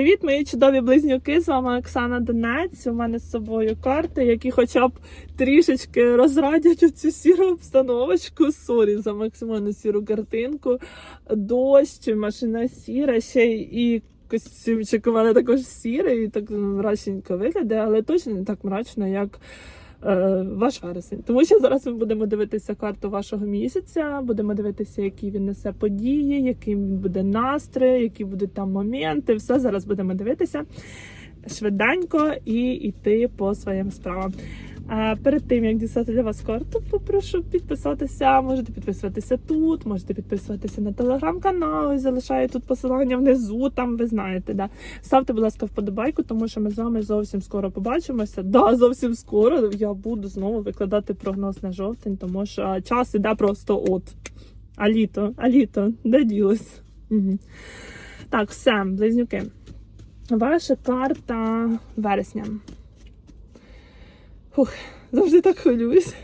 Привіт, мої чудові близнюки! З вами Оксана Донець. У мене з собою карти, які хоча б трішечки розрадять цю сіру обстановочку. Сорі за максимально сіру картинку. Дощ, машина сіра, ще і костюмчик у мене також сірий, і так мрачненько виглядає, але точно не так мрачно, як. Е, Ваш вересень, тому що зараз ми будемо дивитися карту вашого місяця, будемо дивитися, які він несе події, яким буде настрій, які будуть там моменти. Все зараз будемо дивитися швиденько і йти по своїм справам. Перед тим як дістати для вас карту, попрошу підписатися. Можете підписуватися тут, можете підписуватися на телеграм-канал. Залишаю тут посилання внизу. Там ви знаєте, да. Ставте, будь ласка, вподобайку, тому що ми з вами зовсім скоро побачимося. Да, зовсім скоро я буду знову викладати прогноз на жовтень, тому що час іде просто от. А літо, а літо, де ділось? Угу. Так, все, близнюки. Ваша карта вересня. Фух, завжди так хвилююсь.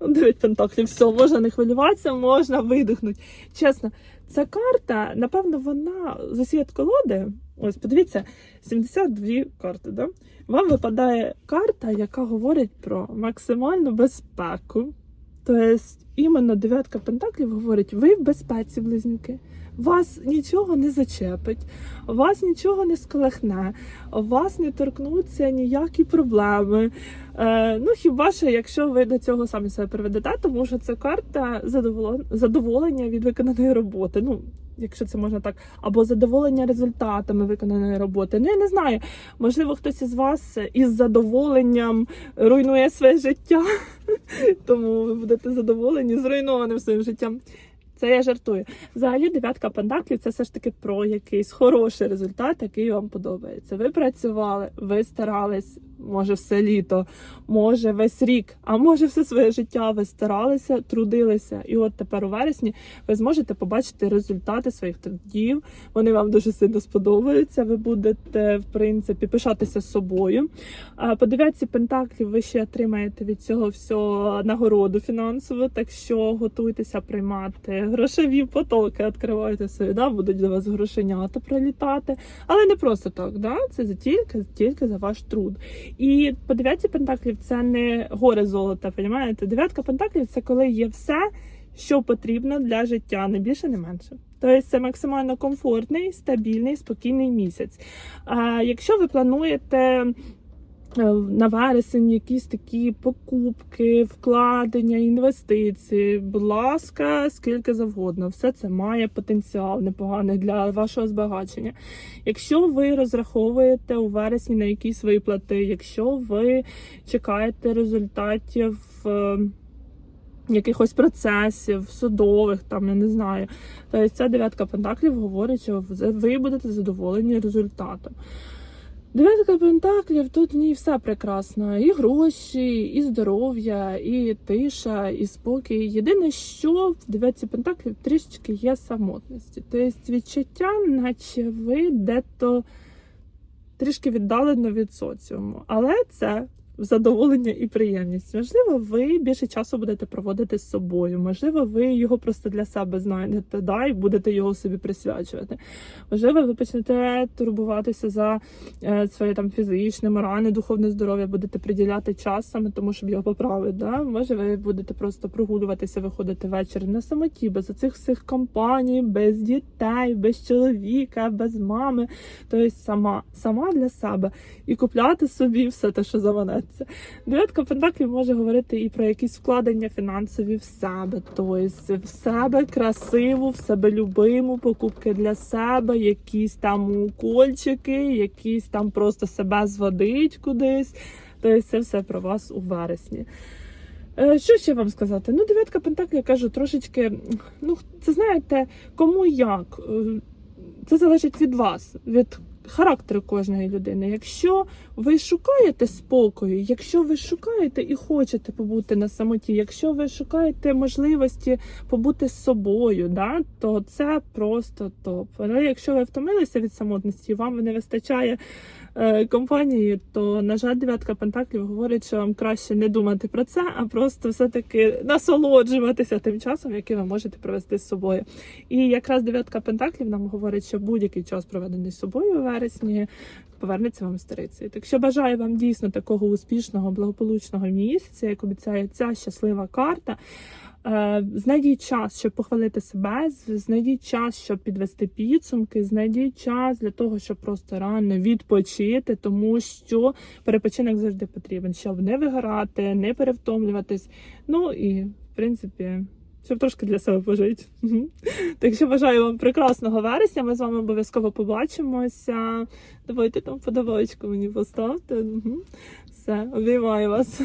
Дев'ять пентаклів, все, можна не хвилюватися, можна видихнути. Чесно, ця карта, напевно, вона з усієї колоди. Ось, подивіться, 72 карти, да? Вам випадає карта, яка говорить про максимальну безпеку. Тобто, іменно дев'ятка пентаклів говорить, ви в безпеці, близнюки. Вас нічого не зачепить, вас нічого не сколихне, вас не торкнуться ніякі проблеми. Е, ну хіба що, якщо ви до цього самі себе приведете, тому що це карта задоволен- задоволення від виконаної роботи. Ну, якщо це можна так, або задоволення результатами виконаної роботи. Ну я не знаю. Можливо, хтось із вас із задоволенням руйнує своє життя, тому ви будете задоволені зруйнованим своїм життям. Це я жартую. Взагалі, дев'ятка пентаклів це все ж таки про якийсь хороший результат, який вам подобається. Ви працювали, ви старались, може, все літо, може весь рік, а може все своє життя. Ви старалися, трудилися. І от тепер у вересні ви зможете побачити результати своїх трудів. Вони вам дуже сильно сподобаються. Ви будете, в принципі, пишатися собою. По дев'ятці пентаклів ви ще отримаєте від цього всього нагороду фінансову, так що готуйтеся приймати грошові потоки, відкривайте собі, да, будуть до вас грошенята прилітати. Але не просто так, да? це тільки, тільки за ваш труд. І по дев'ятці пентаклів це не горе золота, розумієте? Дев'ятка пентаклів це коли є все, що потрібно для життя, не більше, не менше. Тобто це максимально комфортний, стабільний, спокійний місяць. А якщо ви плануєте на вересень якісь такі покупки, вкладення, інвестиції, будь ласка, скільки завгодно, все це має потенціал непоганий для вашого збагачення. Якщо ви розраховуєте у вересні на якісь виплати, якщо ви чекаєте результатів. е, Якихось процесів судових, там я не знаю. Тобто ця дев'ятка пентаклів говорить, що ви будете задоволені результатом. Дев'ятка пентаклів тут в ній все прекрасно. І гроші, і здоров'я, і тиша, і спокій. Єдине, що в дев'ятці пентаклів трішечки є самотності. Тобто відчуття, наче ви дето трішки віддалено від соціуму. Але це задоволення і приємність. Можливо, ви більше часу будете проводити з собою. Можливо, ви його просто для себе знаєте, да, і будете його собі присвячувати. Можливо, ви почнете турбуватися за е, своє там фізичне, моральне, духовне здоров'я, будете приділяти час саме тому, щоб його поправити. Да? Може, ви будете просто прогулюватися, виходити ввечері на самоті, без оцих всіх компаній, без дітей, без чоловіка, без мами. Тобто сама, сама для себе і купляти собі все те, що заманеться. Дев'ятка пентаклів може говорити і про якісь вкладення фінансові в себе, тобто в себе красиву, в себе любиму, покупки для себе, якісь там укольчики, якісь там просто себе зводить кудись. Тобто це все про вас у вересні. Е, Що ще вам сказати? Ну, дев'ятка пентаклів, я кажу, трошечки, ну, це знаєте, кому як. Е, Це залежить від вас, від характер кожної людини. Якщо ви шукаєте спокою, якщо ви шукаєте і хочете побути на самоті, якщо ви шукаєте можливості побути з собою, да, то це просто топ. Але якщо ви втомилися від самотності, вам не вистачає компанії, то на жаль, дев'ятка пентаклів говорить, що вам краще не думати про це, а просто все-таки насолоджуватися тим часом, який ви можете провести з собою. І якраз дев'ятка пентаклів нам говорить, що будь-який час проведений з собою у вересні повернеться вам старицею. Так що бажаю вам дійсно такого успішного, благополучного місяця, як обіцяє ця щаслива карта. Е, Знайдіть час, щоб похвалити себе, знайдіть час, щоб підвести підсумки, знайдіть час для того, щоб просто реально відпочити, тому що перепочинок завжди потрібен, щоб не вигорати, не перевтомлюватись. Ну і в принципі. Щоб трошки для себе пожити. Так що бажаю вам прекрасного вересня. Ми з вами обов'язково побачимося. Давайте там подавочку мені поставте. Все, обіймаю вас.